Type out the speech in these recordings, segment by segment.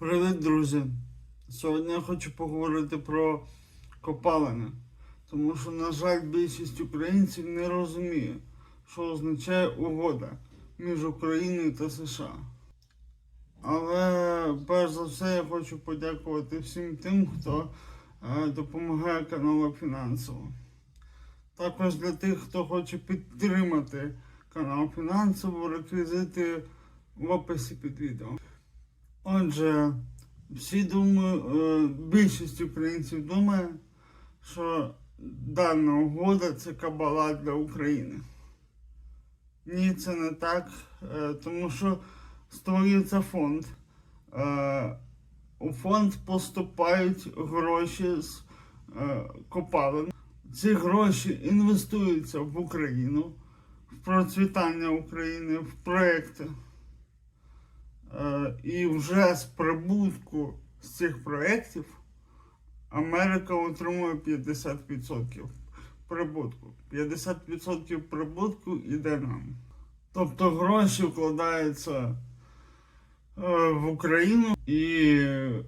Привіт, друзі! Сьогодні я хочу поговорити про копалини, тому що, на жаль, більшість українців не розуміє, що означає угода між Україною та США. Але перш за все я хочу подякувати всім тим, хто е, допомагає каналу фінансово. Також для тих, хто хоче підтримати канал фінансово, реквізити в описі під відео. Отже, всі думають, е, більшість українців думає, що дана угода це кабала для України. Ні, це не так, е, тому що створюється фонд. Е, У фонд поступають гроші з копалин. Ці гроші інвестуються в Україну, в процвітання України, в проекти. Е, І вже з прибутку з цих проєктів Америка отримує 50% прибутку. 50% прибутку йде нам. Тобто гроші вкладаються е, в Україну і е,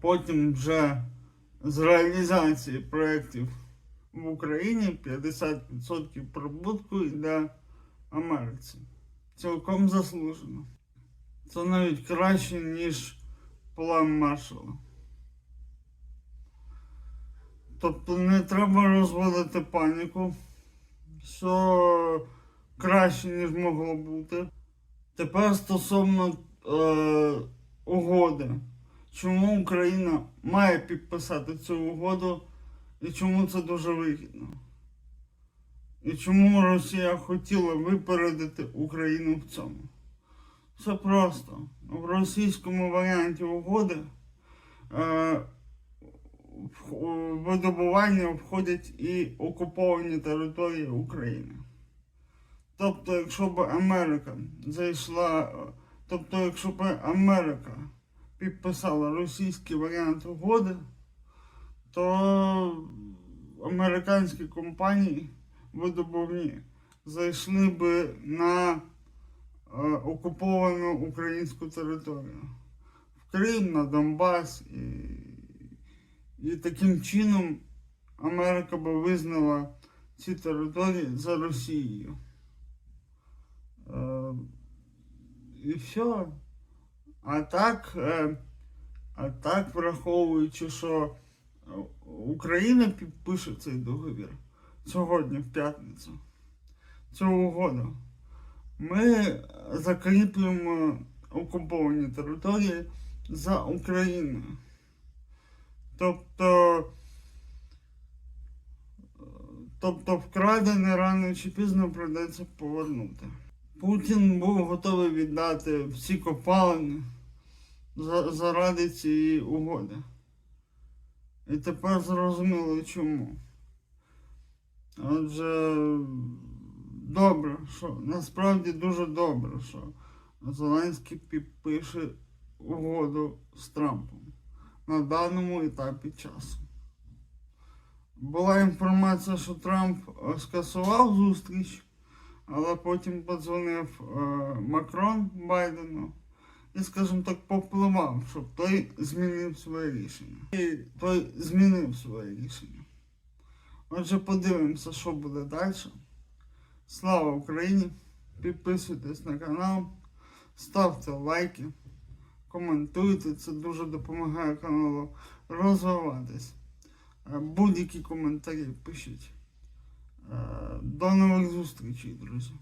потім вже з реалізації проєктів в Україні 50% прибутку йде Америці. Цілком заслужено. Це навіть краще, ніж план Маршала. Тобто не треба розводити паніку, що краще, ніж могло бути. Тепер стосовно е, угоди. Чому Україна має підписати цю угоду і чому це дуже вигідно? І чому Росія хотіла випередити Україну в цьому? Все просто. В російському варіанті угоди е, видобування входять і окуповані території України. Тобто, якщо б Америка зайшла, тобто, якщо б Америка підписала російський варіант угоди, то американські компанії видобувні зайшли б на окуповану українську територію. В Крим, на Донбас і, і таким чином Америка би визнала ці території за Росією. Е, і все. А так, е, а так, враховуючи, що е, Україна підпише цей договір сьогодні, в п'ятницю, цю угоду, ми закріплюємо окуповані території за Україною. Тобто, тобто вкрадене рано чи пізно прийдеться повернути. Путін був готовий віддати всі копалини за- заради цієї угоди. І тепер зрозуміло чому. Отже, добре, що насправді дуже добре, що Зеленський підпише угоду з Трампом на даному етапі часу. Була інформація, що Трамп е, скасував зустріч, але потім подзвонив е, Макрон Байдену і, скажімо так, попливав, щоб той змінив своє рішення. І той змінив своє рішення. Отже, подивимося, що буде далі. Слава Україні! Підписуйтесь на канал, ставте лайки, коментуйте, це дуже допомагає каналу розвиватись. Е, Будь-які коментарі пишіть. Е, До нових зустрічей, друзі.